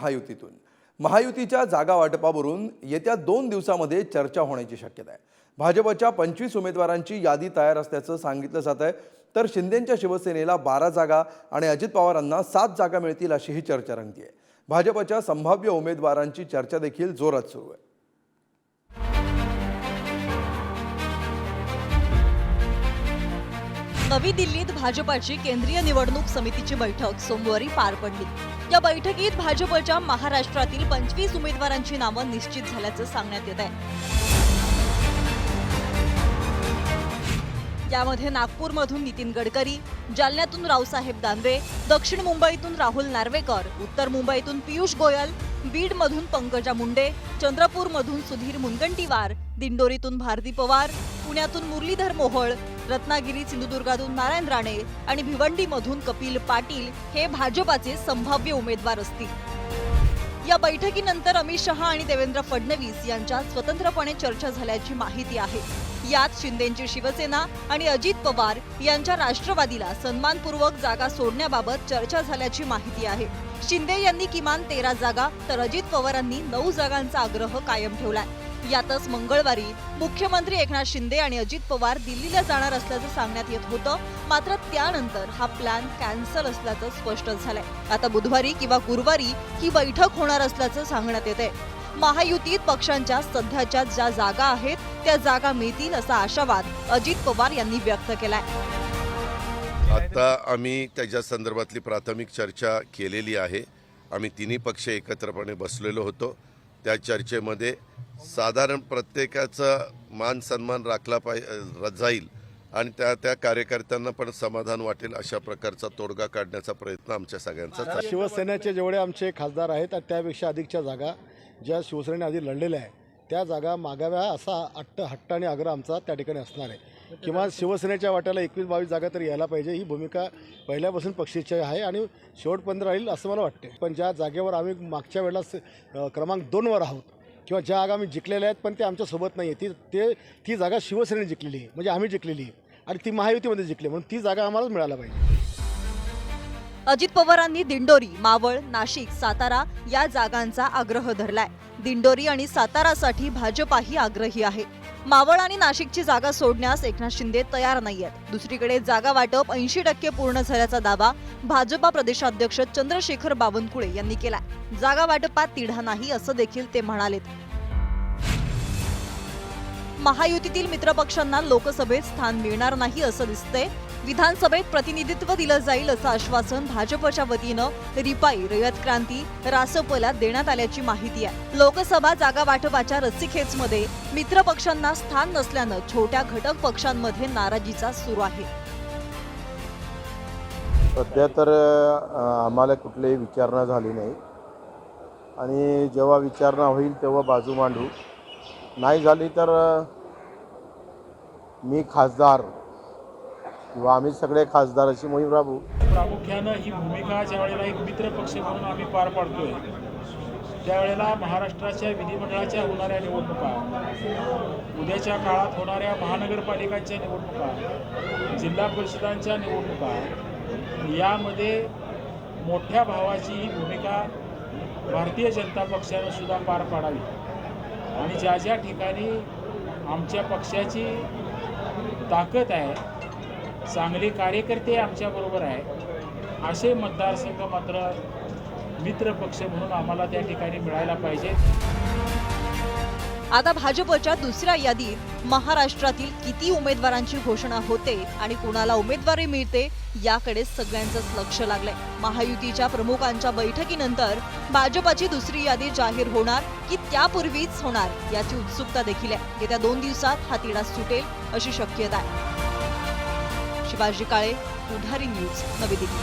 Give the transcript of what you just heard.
महायुतीतून. महायुतीच्या जागा वाटपावरून येत्या दोन दिवसामध्ये चर्चा होण्याची शक्यता आहे. भाजपच्या पंचवीस उमेदवारांची यादी तयार असल्याचं सांगितलं जात आहे. तर शिंदेच्या शिवसेनेला बारा जागा आणि अजित पवारांना सात जागा मिळतील अशीही चर्चा रंगतीये. भाजपच्या संभाव्य उमेदवारांची चर्चा देखील जोरात सुरू आहे. नवी दिल्लीत भाजपाची केंद्रीय निवडणूक समितीची बैठक सोमवारी पार पडली. या बैठकीत भाजपच्या महाराष्ट्रातील पंचवीस उमेदवारांची नावं निश्चित झाल्याचं सांगण्यात येत आहे. यामध्ये नागपूरमधून नितीन गडकरी जालन्यातून रावसाहेब दानवे दक्षिण मुंबईतून राहुल नार्वेकर उत्तर मुंबईतून पियुष गोयल बीडमधून पंकजा मुंडे चंद्रपूरमधून सुधीर मुनगंटीवार दिंडोरीतून भारती पवार पुण्यातून मुरलीधर मोहोळ रत्नागिरी सिंधुदुर्गातून नारायण राणे आणि भिवंडीमधून कपिल पाटील हे भाजपाचे संभाव्य उमेदवार असतील. या बैठकीनंतर अमित शहा आणि देवेंद्र फडणवीस यांच्यात स्वतंत्रपणे चर्चा झाल्याची माहिती आहे. यात शिंदेची शिवसेना आणि अजित पवार यांच्या राष्ट्रवादीला सन्मानपूर्वक जागा सोडण्याबाबत चर्चा झाल्याची माहिती आहे. शिंदे यांनी किमान तेरा जागा तर अजित पवारांनी नऊ जागांचा आग्रह कायम ठेवलाय. यातच मंगळवारी मुख्यमंत्री एकनाथ शिंदे आणि अजित पवार दिल्लीला जाणार असल्याचं सांगण्यात येत होतं. मात्र त्यानंतर हा प्लॅन कॅन्सल असल्याचं स्पष्ट झालंय. आता बुधवारी किंवा गुरुवारी ही बैठक होणार असल्याचं सांगण्यात येत आहे महायुतीत पक्षांच्या सध्याच्या ज्या जागा आहेत त्या जागा मिळतील असा आशावाद अजित पवार यांनी व्यक्त केलाय. आता आम्ही त्याच्या संदर्भातली प्राथमिक चर्चा केलेली आहे. आम्ही तिन्ही पक्ष एकत्रपणे बसलेलो होतो. त्या चर्चेमध्ये साधारण प्रत्येकाचा मान सन्मान राखला पाहि जाईल आणि त्या त्या कार्यकर्त्यांना पण समाधान वाटेल अशा प्रकारचा तोडगा काढण्याचा प्रयत्न आमच्या सगळ्यांचा शिवसेनेचे जेवढे आमचे खासदार आहेत त्यापेक्षा अधिकच्या जागा ज्या शिवसेनेने आधी लढलेल्या आहे त्या जागा मागाव्या असा अट्ट हट्ट आणि आग्रह आमचा त्या ठिकाणी असणार आहे. किंवा शिवसेनेच्या वाट्याला एकवीस बावीस जागा तरी यायला पाहिजे. ही भूमिका पहिल्यापासून पक्षाची आहे आणि शेवटपर्यंत राहील असं मला वाटते पण ज्या जागेवर आम्ही मागच्या वेळेला क्रमांक दोनवर आहोत किंवा ज्या जागा आम्ही जिंकलेल्या आहेत पण ते आमच्यासोबत नाही आहे ती ते ती जागा शिवसेनेने जिंकलेली आहे. म्हणजे आम्ही जिंकलेली आहे. आणि ती महायुतीमध्ये जिंकली म्हणून ती जागा आम्हालाच मिळायला पाहिजे. अजित पवारांनी दिंडोरी मावळ नाशिक सातारा या जागांचा आग्रह धरलाय. दिंडोरी आणि सातारासाठी भाजपाही आग्रही आहे. मावळ आणि नाशिकची जागा सोडण्यास एकनाथ शिंदे तयार नाही आहेत दुसरीकडे जागा वाटप ऐंशी टक्के पूर्ण झाल्याचा दावा भाजपा प्रदेशाध्यक्ष चंद्रशेखर बावनकुळे यांनी केलाय. जागा वाटपात तिढा नाही असं देखील ते म्हणालेत. महायुतीतील मित्रपक्षांना लोकसभेत स्थान मिळणार नाही असं दिसतंय. विधानसभेत प्रतिनिधित्व दिलं जाईल असं आश्वासन भाजपच्या वतीनं रिपाई रयत क्रांती रासपला देण्यात आल्याची माहिती आहे. लोकसभा जागा वाटपाच्या रस्सीखेचमध्ये मित्रपक्षांना स्थान नसल्यानं छोट्या घटक पक्षांमध्ये नाराजीचा सुरू आहे. सध्या तर आम्हाला कुठलीही विचारणा झाली नाही. आणि जेव्हा विचारणा होईल तेव्हा बाजू मांडू. नाही झाली तर मी खासदार किंवा आम्ही सगळे खासदार अशी मोहीम राबवू. प्रामुख्यानं ही भूमिका ज्या वेळेला एक मित्रपक्ष म्हणून आम्ही पार पाडतोय त्यावेळेला महाराष्ट्राच्या विधिमंडळाच्या होणाऱ्या निवडणुका उद्याच्या काळात होणाऱ्या महानगरपालिकांच्या निवडणुका जिल्हा परिषदांच्या निवडणुका यामध्ये मोठ्या भावाची ही भूमिका भारतीय जनता पक्षानं सुद्धा पार पाडावी. आणि ज्या ज्या ठिकाणी आमच्या पक्षाची ताकद आहे चांगले कार्यकर्ते आमच्याबरोबर आहे असे मतदारसंघ मात्र मित्र पक्ष म्हणून आम्हाला त्या ठिकाणी मिळायला पाहिजे. आता भाजपच्या दुसऱ्या यादीत महाराष्ट्रातील किती उमेदवारांची घोषणा होते आणि कुणाला उमेदवारी मिळते याकडे सगळ्यांचंच लक्ष लागलंय. महायुतीच्या प्रमुखांच्या बैठकीनंतर भाजपाची दुसरी यादी जाहीर होणार की त्यापूर्वीच होणार याची उत्सुकता देखील आहे. येत्या दोन दिवसात हा तिढा सुटेल अशी शक्यता आहे. शिवाजी काळे पुढारी न्यूज नवी दिल्ली.